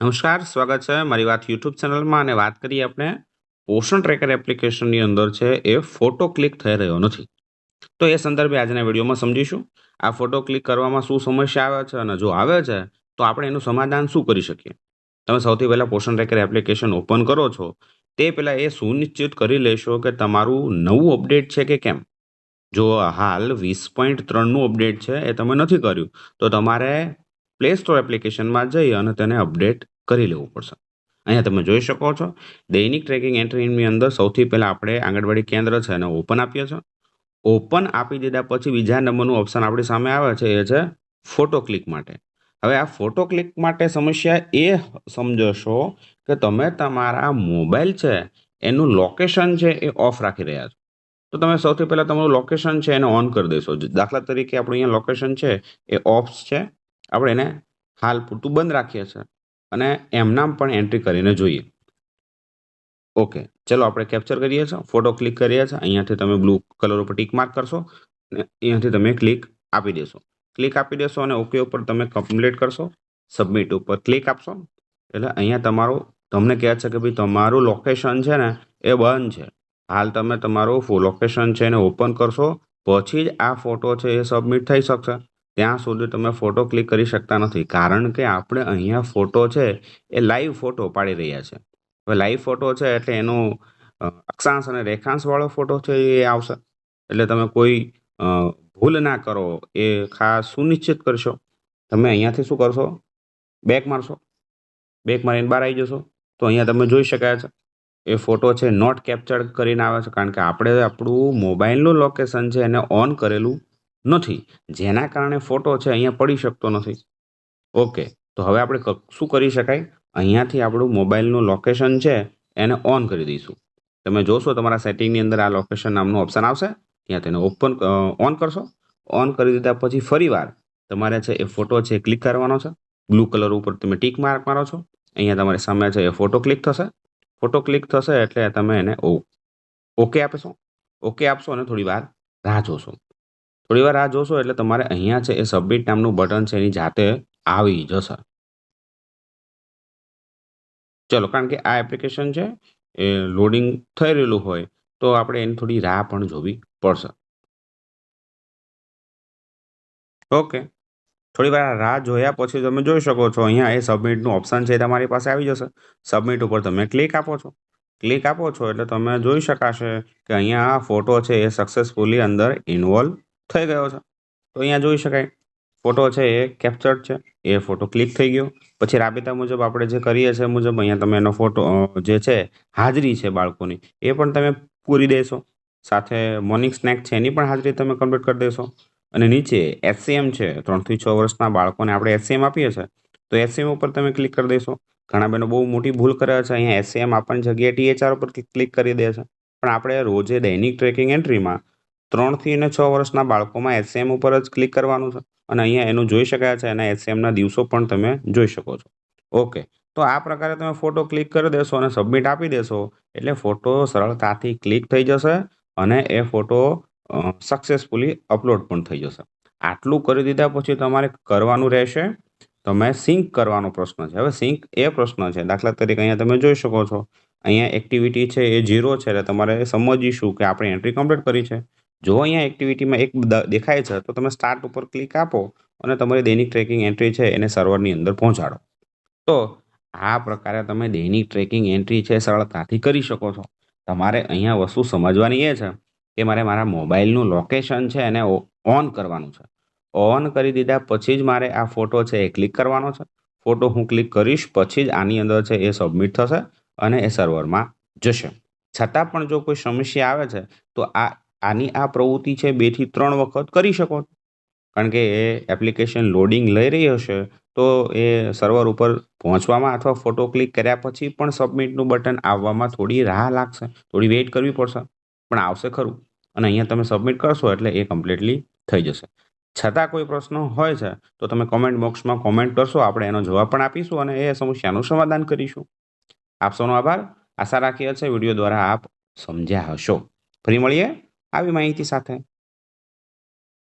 નમસ્કાર, સ્વાગત છે મારી વાત યુટ્યુબ ચેનલમાં અને વાત કરીએ આપણે પોષણ ટ્રેકર એપ્લિકેશનની અંદર છે એ ફોટો ક્લિક થઈ રહ્યો નથી. તો એ સંદર્ભે આજના વિડીયોમાં સમજીશું આ ફોટો ક્લિક કરવામાં શું સમસ્યા આવે છે અને જો આવે છે, તો આપણે એનું સમાધાન શું કરી શકીએ? તમે સૌથી પહેલાં પોષણ ટ્રેકર એપ્લિકેશન ઓપન કરો છો, તે પહેલાં એ સુનિશ્ચિત કરી લેશો કે તમારું નવું અપડેટ છે કે કેમ? જો હાલ વીસ પોઈન્ટ ત્રણનું અપડેટ છે એ તમે નથી કર્યું, તો તમારે પ્લે સ્ટોર એપ્લિકેશનમાં જઈ અને તેને અપડેટ કરી લેવું પડશે. અહીંયા તમે જોઈ શકો છો, દૈનિક ટ્રેકિંગ એન્ટ્રીની અંદર સૌથી પહેલાં આપણે આંગણવાડી કેન્દ્ર છે એને ઓપન આપીએ છીએ. ઓપન આપી દીધા પછી બીજા નંબરનું ઓપ્શન આપણી સામે આવે છે, એ છે ફોટો ક્લિક માટે. હવે આ ફોટો ક્લિક માટે સમસ્યા એ સમજશો કે તમે તમારા મોબાઈલ છે એનું લોકેશન છે એ ઓફ રાખી રહ્યા છો. તો તમે સૌથી પહેલાં તમારું લોકેશન છે એને ઓન કરી દેશો. દાખલા તરીકે આપણું અહીંયા લોકેશન છે એ ઓફ છે. આપણે એને હાલ પૂરતું બંધ રાખીએ છીએ. અને એમનામ પણ એન્ટ્રી કરીને જોઈએ. ઓકે ચલો આપણે કેપ્ચર કરીએ છીએ ફોટો ક્લિક કરીએ છીએ, અહીંયાથી તમે બ્લુ કલર ઉપર ટીક માર્ક કરશો અને અહીંયાથી તમે ક્લિક આપી દેશો. ક્લિક આપી દેશો અને ઓકે ઉપર તમે કમ્પ્લીટ કરશો સબમિટ ઉપર ક્લિક આપશો. એટલે અહીંયા તમારું, તમને કહે છે કે ભાઈ તમારું લોકેશન છે ને એ બંધ છે. હાલ તમે તમારું લોકેશન છે એને ઓપન કરશો, પછી જ આ ફોટો છે એ સબમિટ થઈ શકશે. ત્યાં સુધી તમે ફોટો ક્લિક કરી શકતા નથી. કારણ કે આપણે અહીંયા ફોટો છે, એ લાઈવ ફોટો પાડી રહ્યા છે. હવે લાઈવ ફોટો છે એટલે એનો અક્ષાંશ અને રેખાંશવાળો ફોટો છે એ આવશે. એટલે તમે કોઈ ભૂલ ના કરો, એ ખાસ સુનિશ્ચિત કરશો. તમે અહીંયાથી શું કરશો? બેક મારશો. બેક મારીને બહાર આવી જશો. તો અહીંયા તમે જોઈ શકાય છે. એ ફોટો છે નોટ કેપ્ચર કરીને આવે છે. કારણ કે આપણે આપણું મોબાઈલનું લોકેશન છે એને ઓન કરેલું. નથી. જેના કારણે ફોટો છે અહીંયા પડી શકતો નથી. ઓકે, તો હવે આપણે શું કરી શકાય? અહીંયાથી આપણું મોબાઈલનું લોકેશન છે, એને ઓન કરી દઈશું. તમે જોશો તમારા સેટિંગની અંદર આ લોકેશન નામનું ઓપ્શન આવશે. ત્યાં તેને ઓપન ઓન કરશો. ઓન કરી દીધા પછી ફરીવાર તમારે છે એ ફોટો છે ક્લિક કરવાનો છે. બ્લુ કલર ઉપર તમે ટીક માર્ક મારો છો. અહીંયા તમારી સામે છે એ ફોટો ક્લિક થશે. ફોટો ક્લિક થશે એટલે તમે એને ઓકે આપશો. ઓકે આપશો અને થોડી વાર રાહ જોશો. થોડી વાર રાહ જોશો એટલે તમારે અહીંયા છે એ સબમિટ નામનું બટન છે એની જાતે આવી જશે. ચલો, કારણ કે આ એપ્લિકેશન છે એ લોડિંગ થઈ રહેલું હોય તો આપણે એની થોડી રાહ પણ જોવી પડશે. ઓકે થોડી વાર રાહ જોયા પછી તમે જોઈ શકો છો, અહીંયા એ સબમિટનું ઓપ્શન છે તમારી પાસે આવી જશે. સબમિટ ઉપર તમે ક્લિક આપો છો. ક્લિક આપો છો એટલે તમે જોઈ શકાશે કે અહીંયા આ ફોટો છે એ સક્સેસફુલી અંદર ઇન્વોલ્વ થઈ ગયો છે. તો અહીંયા જોઈ શકાય. ફોટો છે એ કેપ્ચર્ડ છે. એ ફોટો ક્લિક થઈ ગયો. પછી રાબેતા મુજબ આપણે જે કરીએ છીએ મુજબ અહીંયા તમે એનો ફોટો જે છે, હાજરી છે બાળકોની. એ પણ તમે પૂરી દેશો. સાથે મોર્નિંગ સ્નેક છે એની પણ હાજરી તમે કમ્પ્લીટ કરી દેશો. અને નીચે એસસીએમ છે ત્રણથી છ વર્ષના બાળકોને આપણે એસસીએમ આપીએ છીએ. તો એસસીએમ ઉપર તમે ક્લિક કરી દેશો. ઘણા બહેનો બહુ મોટી ભૂલ કરે છે. અહીંયા એસસીએમ આપણને જગ્યાએ ટીએચઆર ઉપર ક્લિક કરી દે છે. પણ આપણે રોજે દૈનિક ટ્રેકિંગ એન્ટ્રીમાં ત્રણથી અને છ વર્ષના બાળકોમાં એસએમ ઉપર જ ક્લિક કરવાનું છે. અને અહીંયા એનું જોઈ શકાય છે અને એસસીએમના દિવસો પણ તમે જોઈ શકો છો. ઓકે તો આ પ્રકારે તમે ફોટો ક્લિક કરી દેશો અને સબમિટ આપી દેશો. એટલે ફોટો સરળતાથી ક્લિક થઈ જશે અને એ ફોટો સક્સેસફુલી અપલોડ પણ થઈ જશે. આટલું કરી દીધા પછી તમારે કરવાનું રહેશે. તમે સિંક કરવાનો પ્રશ્ન છે. હવે સિંક એ પ્રશ્ન છે. દાખલા તરીકે અહીંયા તમે જોઈ શકો છો. અહીંયા એક્ટિવિટી છે એ ઝીરો છે. એટલે તમારે સમજીશું કે આપણે એન્ટ્રી કમ્પ્લીટ કરી છે. જો અહીંયા એક્ટિવિટીમાં એક દેખાય છે, તો તમે સ્ટાર્ટ ઉપર ક્લિક આપો અને તમારી દૈનિક ટ્રેકિંગ એન્ટ્રી છે એને સર્વરની અંદર પહોંચાડો. તો આ પ્રકારે તમે દૈનિક ટ્રેકિંગ એન્ટ્રી છે સરળતાથી કરી શકો છો. તમારે અહીંયા વસ્તુ સમજવાની એ છે કે મારે મારા મોબાઈલનું લોકેશન છે એને ઓન કરવાનું છે. ઓન કરી દીધા પછી જ મારે આ ફોટો છે એ ક્લિક કરવાનો છે. ફોટો હું ક્લિક કરીશ પછી જ આની અંદર છે એ સબમિટ થશે અને એ સર્વરમાં જશે. છતાં પણ જો કોઈ સમસ્યા આવે છે, તો આ આની આ પ્રવૃત્તિ છે બેથી ત્રણ વખત કરી શકો. કારણ કે એ એપ્લિકેશન લોડિંગ લઈ રહી હશે, તો એ સર્વર ઉપર પહોંચવામાં અથવા ફોટો ક્લિક કર્યા પછી પણ સબમિટનું બટન આવવામાં થોડી રાહ લાગશે. થોડી વેઇટ કરવી પડશે. પણ આવશે ખરું. અને અહીંયા તમે સબમિટ કરશો એટલે એ કમ્પ્લીટલી થઈ જશે. છતાં કોઈ પ્રશ્ન હોય છે, તો તમે કોમેન્ટ બોક્સમાં કોમેન્ટ કરશો. આપણે એનો જવાબ પણ આપીશું અને એ સમસ્યાનું સમાધાન કરીશું. આપ સૌનો આભાર. આશા રાખીએ છીએ વીડિયો દ્વારા આપ સમજ્યા હશો. ફરી મળીએ. આવી માહિતી સાથે.